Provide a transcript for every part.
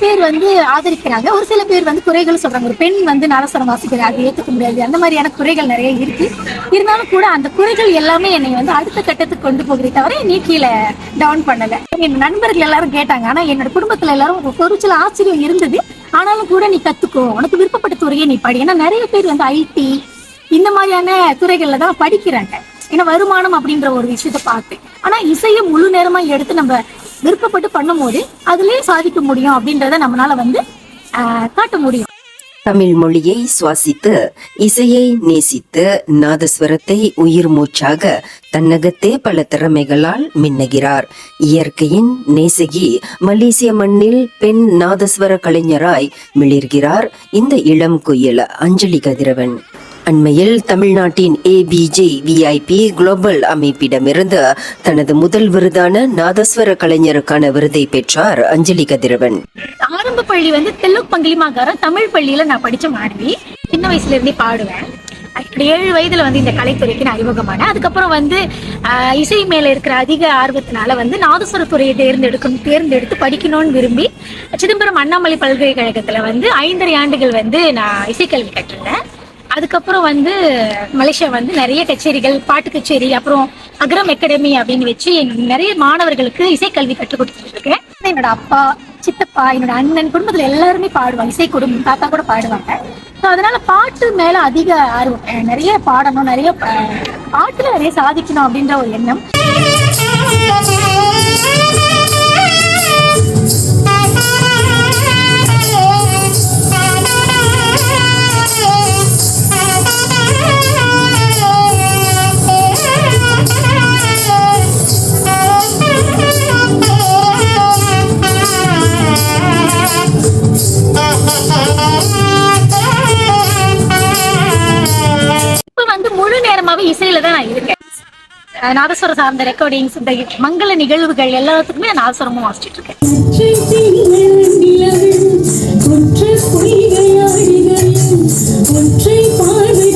பேர் வந்து ஆதரிக்கிறாங்க. ஒரு சில பேர் வந்து குறைகள் சொல்றாங்க. ஒரு பெண் வந்து நாதஸ்வரம் வாசிக்கிறது அது ஏத்துக்க முடியாது. அந்த மாதிரியான குறைகள் நிறைய இருக்கு. இருந்தாலும் கூட அந்த குறைகள் எல்லாமே என்னை வந்து அடுத்த கட்டத்துக்கு கொண்டு போகிறே தவிர நீ கீழே டவுன் பண்ணல. என் நண்பர்கள் எல்லாரும் கேட்டாங்க. ஆனா என்னோட குடும்பத்துல எல்லாரும் ஒரு சில ஆச்சரியம் இருந்தது. ஆனாலும் கூட நீ கத்துக்கோ. உனக்கு விருப்பப்பட்ட துறையை நீ படி. ஏன்னா நிறைய பேர் வந்து ஐடி இந்த மாதிரியான துறைகள்ல தான் படிக்கிறாங்க. ஏன்னா வருமானம் அப்படின்ற ஒரு விஷயத்த பார்த்து. ஆனா இசையை முழு நேரமா எடுத்து நம்ம விருப்பப்பட்டு பண்ணும் போது அதுலயே சாதிக்க முடியும் அப்படின்றத நம்மளால வந்து காட்ட முடியும். தமிழ் மொழியை சுவாசித்து இசையை நேசித்து நாதஸ்வரத்தை உயிர் மூச்சாக தன்னகத்தே பல திறமைகளால் மின்னுகிறார். இயற்கையின் நேசகி மலேசிய மண்ணில் பெண் நாதஸ்வர கலைஞராய் மிளிர்கிறார் இந்த இளம் குயில் அஞ்சலி கதிரவன். அண்மையில் தமிழ்நாட்டின் ஏபிஜே விஐபி குளோபல் அமைப்பிடமிருந்து தனது முதல் விருதான நாதஸ்வர கலைஞருக்கான விருதை பெற்றார் அஞ்சலி கதிரவன். ஆரம்ப பள்ளி வந்து தெலுங்கு பங்கிலிமாக்காரம் தமிழ் பள்ளியில நான் படிச்ச மாணவி சின்ன வயசுல இருந்தே பாடுவேன். இப்படி ஏழு வயதுல வந்து இந்த கலைத்துறைக்கு நான் அறிமுகமானேன். அதுக்கப்புறம் வந்து ஆஹ், இசை மேல இருக்கிற அதிக ஆர்வத்தினால வந்து நாதஸ்வர துறையை தேர்ந்தெடுக்கணும் தேர்ந்தெடுத்து படிக்கணும்னு விரும்பி சிதம்பரம் அண்ணாமலை பல்கலைக்கழகத்துல வந்து ஐந்தரை ஆண்டுகள் வந்து நான் இசைக்கல்வி கற்றிருந்தேன் அதுக்கப்புறம் வந்து மலேசியா வந்து நிறைய கச்சேரிகள் பாட்டு கச்சேரி அப்புறம் அக்ரம் அகாடமி அப்படின்னு வச்சு நிறைய மாணவர்களுக்கு இசைக்கல்வி கற்றுக் கொடுத்துட்டு இருக்கேன் என்னோட அப்பா சித்தப்பா என்னோட அண்ணன் குடும்பத்துல எல்லாருமே பாடுவாங்க. இசை குடும்பம் தாத்தா கூட பாடுவாங்க. ஸோ அதனால பாட்டு மேல அதிக ஆர்வம். நிறைய பாடணும் நிறைய பாட்டுல நிறைய சாதிக்கணும் அப்படின்ற ஒரு எண்ணம். சும்மாவே இசையில தான் நான் இருக்கேன். நாதஸ்வரம் சார்ந்த ரெக்கார்டிங்ஸ் இந்த மங்கள நிகழ்வுகள் எல்லாத்துக்குமே நான் நாதஸ்வரமும் வாசிச்சுட்டு இருக்கேன். பார்வை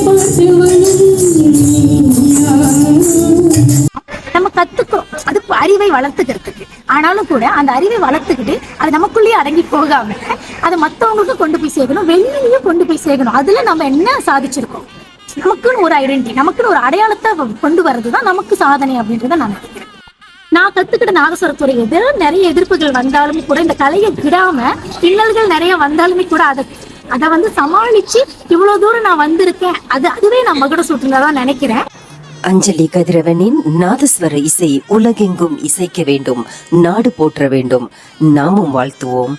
நம்ம கத்துக்கிறோம். அது அறிவை வளர்த்துக்கிறதுக்கு. ஆனாலும் கூட அந்த அறிவை வளர்த்துக்கிட்டு அது நமக்குள்ளேயே அடங்கி போகாம அதை மத்தவங்களுக்கு கொண்டு போய் சேர்க்கணும் வெளியிலையும் கொண்டு போய் சேர்க்கணும். அதுல நம்ம என்ன சாதிச்சிருக்கோம்? நமக்குன்னு ஒரு ஐடென்டி நமக்குன்னு ஒரு அடையாளத்தை கொண்டு வர்றதுதான் நமக்கு சாதனை அப்படின்றத நான் நினைக்கிறேன். நான் கத்துக்கிட்ட நாதஸ்வரத்துறை எது? நிறைய எதிர்ப்புகள் வந்தாலுமே கூட இந்த கலையை விடாம இன்னல்கள் நிறைய வந்தாலுமே கூட அதை அதை வந்து சமாளிச்சு இவ்வளவு தூரம் நான் வந்திருக்கேன். அது அதுவே நான் மகுட சுற்றுலாதான் நினைக்கிறேன். அஞ்சலி கதிரவனின் நாதஸ்வர இசை உலகெங்கும் இசைக்க வேண்டும் நாடு போற்ற வேண்டும். நாமும் வாழ்த்துவோம்.